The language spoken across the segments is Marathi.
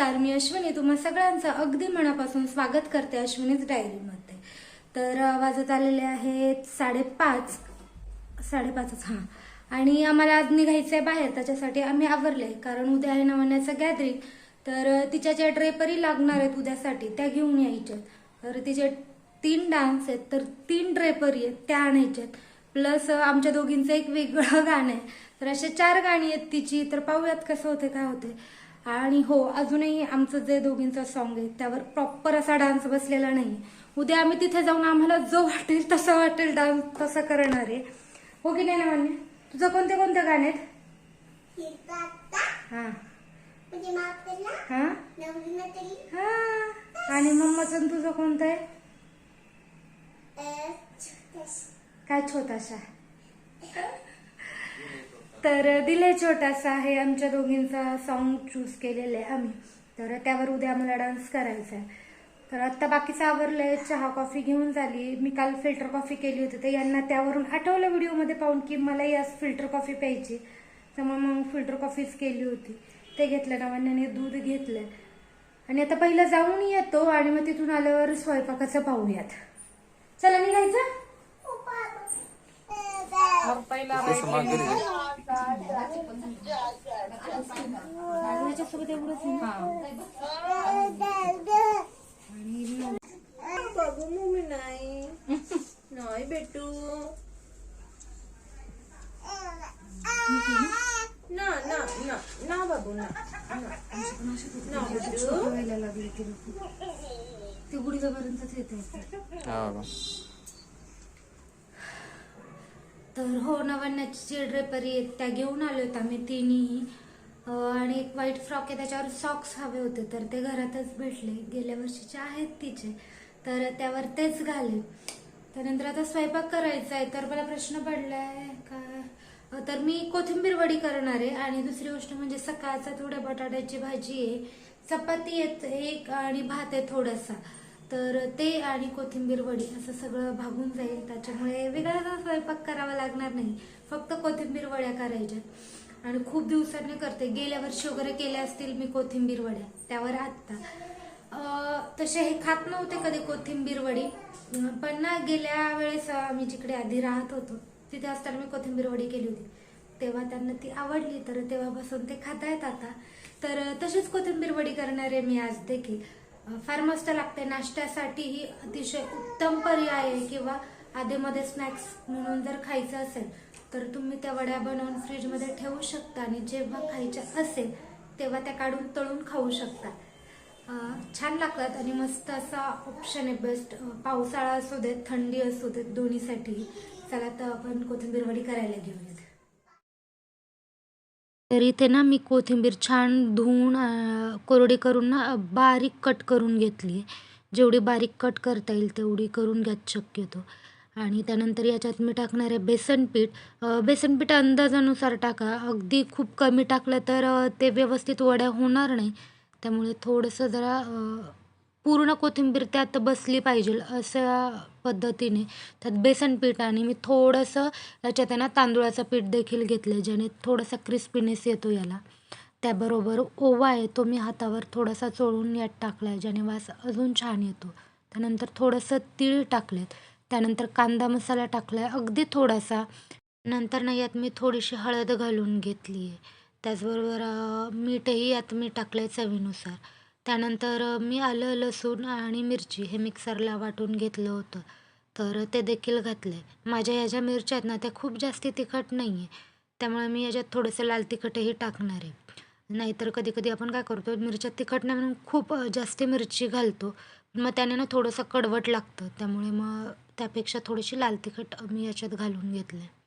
मी अश्विनी. तुम्हा सगळ्यांचं अगदी मनापासून स्वागत करते अश्विनीच डायरीमध्ये. तर वाजत आलेले आहेत साडेपाच. साडेपाचच हां. आणि आम्हाला आज निघायचं आहे बाहेर त्याच्यासाठी आम्ही आवरले. कारण उद्या आहे नवण्याचं गॅदरिंग तर तिच्या ज्या ड्रेपरी लागणार आहेत उद्यासाठी त्या घेऊन यायच्या तर तिचे तीन डान्स आहेत तर तीन ड्रेपरी आहेत त्या आणायच्यात. प्लस आमच्या दोघींचं एक वेगळं गाणं आहे. तर असे चार गाणी आहेत तिची. तर पाहूयात कसं होते काय होते आणि हो अजूनही आमचं जे दोघींचं सॉन्ग आहे त्यावर प्रॉपर असा डान्स बसलेला नाही. उद्या आम्ही तिथे जाऊन आम्हाला जो वाटेल तसं वाटेल डान्स तसं करणार आहे. हो की नाही ना मान्य तुझं कोणते कोणते गाणे हां. हां? हां. आणि मम्माचं तुझं कोणतं आहे. काय छोटासा? तर दिले छोटासा आहे आमच्या दोघींचा सॉन्ग चूज केलेलं आहे आम्ही. तर त्यावर उद्या आम्हाला डान्स करायचा आहे. तर आत्ता बाकीचं आवरलंय चहा कॉफी घेऊन झाली. मी काल फिल्टर कॉफी केली होती तर यांना त्यावरून आठवलं व्हिडिओमध्ये पाहून की मलाही आज फिल्टर कॉफी प्यायची त्यामुळे मग फिल्टर कॉफीच केली होती. ते घेतलं नवान्याने दूध घेतलं. आणि आता पहिलं जाऊन येतो आणि मग तिथून आल्यावर स्वयंपाकाचं पाहूयात. चला निघायचं? पहिला याच्यासोबत एवढंच आहे. बाबू मम्मी नाही नाही बेटू ना ना ना ना बाबू ना ना बेटू व्हायला लागले ते लोक ते गुडघ्यापर्यंतच येते तर हो नवन्याची जी ड्रेपरी आहेत त्या घेऊन आलो होतो आम्ही तिन्ही. आणि एक व्हाईट फ्रॉक आहे त्याच्यावर सॉक्स हवे होते. तर ते घरातच भेटले. गेल्या वर्षीचे आहेत तिचे तर त्यावर तेच घाले. त्यानंतर आता स्वयंपाक करायचा आहे. तर मला प्रश्न पडलाय का? काय तर मी कोथिंबीर वडी करणार आहे. आणि दुसरी गोष्ट म्हणजे सकाळचा थोड्या बटाट्याची भाजी आहे. चपाती आहे एक आणि भात आहे थोडासा. तर ते आणि कोथिंबीर वडी असं सगळं भागून जाईल. त्याच्यामुळे वेगळा स्वयंपाक करावा लागणार नाही. फक्त कोथिंबीर वड्या करायच्यात. आणि खूप दिवसांनी करते. गेल्या वर्षी वगैरे केल्या असतील मी कोथिंबीर वड्या. त्यावर आत्ता. तसे हे खात नव्हते कधी कोथिंबीर वडी. पण ना गेल्या वेळेस आम्ही जिकडे आधी राहत होतो तिथे असताना मी कोथिंबीर वडी केली होती. तेव्हा त्यांना ती आवडली. तर तेव्हापासून ते खातायत आता. तर तशीच कोथिंबीर वडी करणार आहे मी आज देखील. फार मस्त लागते. नाश्त्यासाठी ही अतिशय उत्तम पर्याय आहे किंवा आधीमध्ये स्नॅक्स म्हणून जर खायचं असेल तर तुम्ही त्या वड्या बनवून फ्रीजमध्ये ठेवू शकता आणि जेव्हा खायच्या असेल तेव्हा त्या काढून तळून खाऊ शकता. छान लागतात आणि मस्त असा ऑप्शन आहे. बेस्ट पावसाळा असू देत थंडी असू देत दोन्हीसाठी चला तर आपण कोथिंबीर वडी करायला घेऊयात. तर इथे ना मी कोथिंबीर छान धुवून कोरडी करून ना बारीक कट करून घेतली. आहे जेवढी बारीक कट करता येईल तेवढी करून घ्यात शक्यतो. आणि त्यानंतर याच्यात मी टाकणार आहे बेसनपीठ बेसनपीठ अंदाजानुसार टाका. अगदी खूप कमी टाकलं तर ते व्यवस्थित वड्या होणार नाही. त्यामुळे थोडंसं जरा पूर्ण कोथिंबीर त्यात बसली पाहिजे अशा पद्धतीने. त्यात बेसन पीठ आणि मी थोडंसं याच्यात आहे ना तांदूळाचं पीठ देखील घेतलं ज्याने थोडासा क्रिस्पीनेस येतो याला. त्याबरोबर ओवा आहे तो मी हातावर थोडासा चोळून यात टाकला आहे ज्याने वास अजून छान येतो. त्यानंतर थोडंसं तीळ टाकलेत. त्यानंतर कांदा मसाला टाकला आहे अगदी थोडासा. नंतर ना यात मी थोडीशी हळद घालून घेतली आहे त्याचबरोबर मीठही यात मी टाकलं आहे चवीनुसार. त्यानंतर मी आलं लसूण आणि मिरची हे मिक्सरला वाटून घेतलं होतं. तर ते देखील घातलं आहे माझ्या ह्या ज्या मिरच्या आहेत ना त्या खूप जास्ती तिखट नाही आहे त्यामुळे मी याच्यात थोडंसं लाल तिखटही टाकणार आहे. नाहीतर कधी कधी आपण काय करतो मिरच्या तिखट नाही म्हणून खूप जास्त जास्ती मिरची घालतो. मग त्याने ना थोडंसं कडवट लागतं. त्यामुळे मग त्यापेक्षा थोडीशी लाल तिखट मी याच्यात घालून घेतलं आहे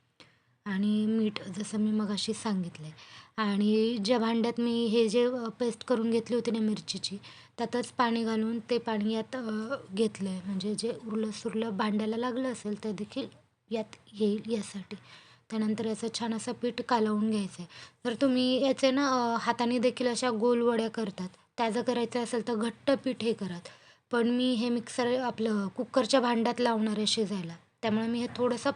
आणि मीठ जसं मी मगाशी सांगितलं आहे आणि ज्या भांड्यात मी हे जे पेस्ट करून घेतली होती ना मिरचीची त्यातच पाणी घालून ते पाणी यात घेतलं आहे म्हणजे जे उरलं सुरलं भांड्याला लागलं असेल ते देखील यात येईल यासाठी. त्यानंतर याचं छान असं पीठ कालवून घ्यायचं आहे तर तुम्ही याचे ना हाताने देखील अशा गोल वड्या करतात. त्या जर करायचं असेल तर घट्ट पीठ हे करत पण मी हे मिक्सर आपलं कुकरच्या भांड्यात लावणार आहे शिजायला. त्यामुळे मी हे थोडंसं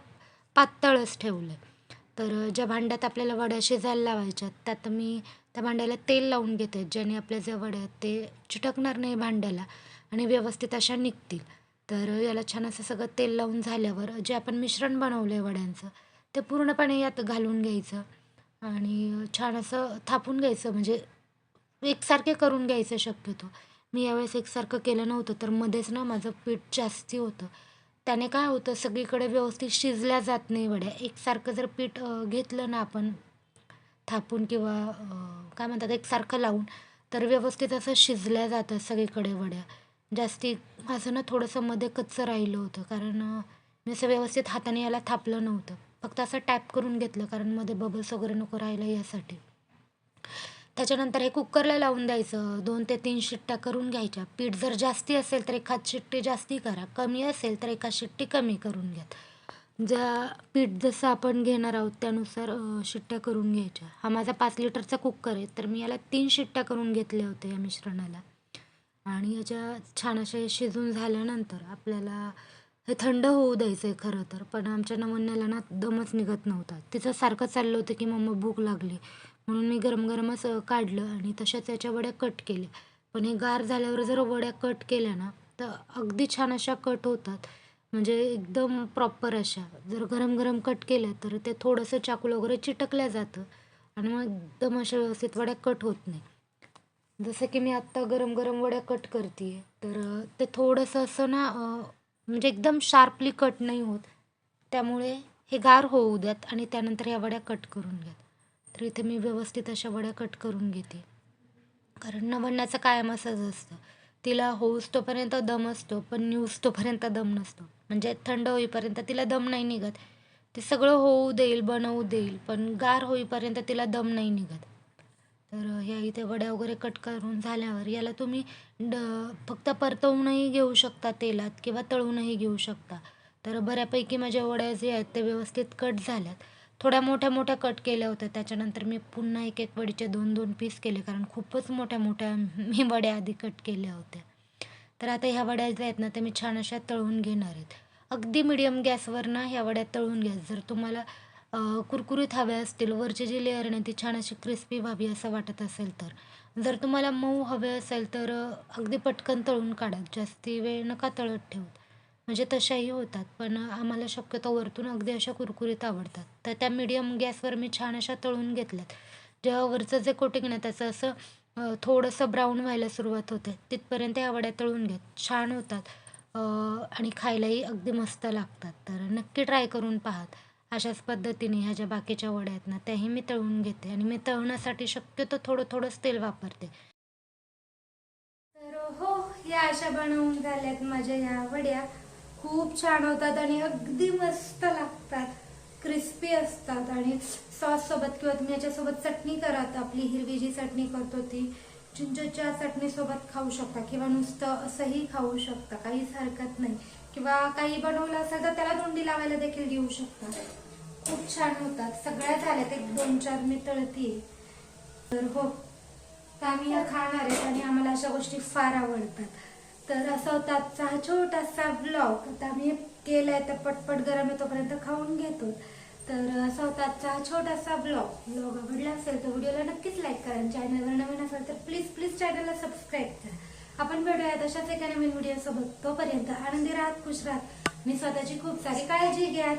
पातळच ठेवलं आहे तर ज्या भांड्यात आपल्याला वड्या शिजायला लावायच्यात त्यात मी त्या भांड्याला तेल लावून घेते ज्याने आपल्या ज्या वड्या आहेत ते चिटकणार नाही भांड्याला आणि व्यवस्थित अशा निघतील. तर याला छान असं सगळं तेल लावून झाल्यावर जे आपण मिश्रण बनवलं आहे वड्यांचं ते पूर्णपणे यात घालून घ्यायचं आणि छान असं थापून घ्यायचं म्हणजे एकसारखे करून घ्यायचं शक्यतो. मी यावेळेस एकसारखं केलं नव्हतं तर मध्येच ना माझं पीठ जास्ती होतं. त्याने काय होतं सगळीकडे व्यवस्थित शिजल्या जात नाही वड्या. एकसारखं जर पीठ घेतलं ना आपण थापून किंवा काय म्हणतात एकसारखं लावून तर व्यवस्थित असं शिजल्या जातं सगळीकडे वड्या. जास्ती माझं ना थोडंसं मध्ये कच्चं राहिलं होतं कारण मी असं व्यवस्थित हाताने याला थापलं नव्हतं. फक्त असं टॅप करून घेतलं कारण मध्ये बबल्स वगैरे नको राहिलं यासाठी. त्याच्यानंतर हे कुकरला लावून द्यायचं. दोन ते तीन शिट्ट्या करून घ्यायच्या. पीठ जर जास्ती असेल तर एखाद शिट्टी जास्ती करा. कमी असेल तर एखाद शिट्टी कमी करून घ्या ज्या पीठ जसं आपण घेणार आहोत त्यानुसार शिट्ट्या करून घ्यायच्या. हा माझा पाच लिटरचा कुकर आहे. तर मी याला तीन शिट्ट्या करून घेतल्या होत्या या मिश्रणाला. आणि याच्या छान असे शिजून झाल्यानंतर आपल्याला हे थंड होऊ द्यायचं आहे खरं तर. पण आमच्या नमुन्याला ना दमच निघत नव्हता. तिचं सारखं चाललं होतं की मम्मा भूक लागली. म्हणून मी गरम गरमच काढलं आणि तशाच याच्या वड्या कट केल्या. पण हे गार झाल्यावर जर वड्या कट केल्या ना तर अगदी छान अशा कट होतात. म्हणजे एकदम प्रॉपर अशा. जर गरम गरम कट केल्या तर ते थोडंसं चाकू वगैरे चिटकल्या जातं आणि मग एकदम अशा व्यवस्थित वड्या कट होत नाही. जसं की मी आत्ता गरम गरम वड्या कट करते तर ते थोडंसं असं ना म्हणजे एकदम शार्पली कट नाही होत. त्यामुळे हे गार होऊ द्यात आणि त्यानंतर या वड्या कट करून घ्यात. तर इथे मी व्यवस्थित अशा वड्या कट करून घेते. कारण नवण्याचं कायम असंच असतं. तिला होऊस तोपर्यंत दम असतो पण न्यूज तोपर्यंत दम नसतो. म्हणजे थंड होईपर्यंत तिला दम नाही निघत. ते सगळं होऊ देईल बनवू देईल पण गार होईपर्यंत तिला दम नाही निघत. तर ह्या इथे वड्या वगैरे कट करून झाल्यावर याला तुम्ही ड फक्त परतवूनही घेऊ शकता तेलात किंवा तळूनही घेऊ शकता. तर बऱ्यापैकी माझ्या वड्या जे आहेत ते व्यवस्थित कट झाल्यात. थोड्या मोठ्या मोठ्या कट केल्या होत्या. त्याच्यानंतर मी पुन्हा एक एक वडीचे दोन दोन पीस केले कारण खूपच मोठ्या मोठ्या मी वड्या आधी कट केल्या होत्या. तर आता ह्या वड्या ज्या आहेत ना त्या मी छान अशा तळून घेणार आहेत. अगदी मिडियम गॅसवर ना ह्या वड्या तळून घ्या. जर तुम्हाला कुरकुरीत हव्या असतील वरची जी लेअर आहे ती छान अशी क्रिस्पी व्हावी असं वाटत असेल तर. जर तुम्हाला मऊ हवे असेल तर अगदी पटकन तळून काढा. जास्ती वेळ नका तळत ठेवत म्हणजे तशाही होतात. पण आम्हाला शक्यतो वरतून अगदी अशा कुरकुरीत आवडतात. तर त्या मिडियम गॅसवर मी छान अशा तळून घेतल्यात. जेव्हा वरचं जे कोटिंग ना त्याचं असं थोडंसं ब्राऊन व्हायला सुरुवात होते. तिथपर्यंत या वड्या तळून घेत. छान होतात. आणि खायलाही अगदी मस्त लागतात. तर नक्की ट्राय करून पाहात. अशाच पद्धतीने ह्या ज्या बाकीच्या वड्या आहेत ना त्याही मी तळून घेते. आणि मी तळण्यासाठी शक्यतो थोडं थोडंच तेल वापरते. तर हो या अशा बनवून झाल्यात माझ्या या वड्या. खूप छान होतात आणि अगदी मस्त लागतात. क्रिस्पी असतात आणि सॉस सोबत किंवा तुम्ही याच्यासोबत चटणी करा आपली हिरवी जी चटणी करतो ती चिंचच्या चटणी सोबत खाऊ शकता किंवा नुसतं असंही खाऊ शकता काहीच हरकत नाही. किंवा काही बनवलं असेल तर त्याला धुंडी लावायला देखील देऊ शकता. खूप छान होतात. सगळ्या झाल्यात एक दोन चार मी तळतीये. तर हो तर आम्ही या खाणार आहेत आणि आम्हाला अशा गोष्टी फार आवडतात. तर असा होता आजचा हा छोटासा ब्लॉग आता मी केलाय तर पटपट गरम आहे तोपर्यंत खाऊन घेतो. तर असा होता आजचा हा छोटासा ब्लॉग ब्लॉग आवडला असेल तर व्हिडिओला नक्कीच लाईक करा चॅनलवर नवीन असेल तर प्लीज प्लीज चॅनलला सबस्क्राईब करा. आपण भेटूयात अशाच एका नवीन व्हिडिओ सोबत. तोपर्यंत आनंदी राहत खुश राहत. मी स्वतःची खूप सारी काळजी घ्या.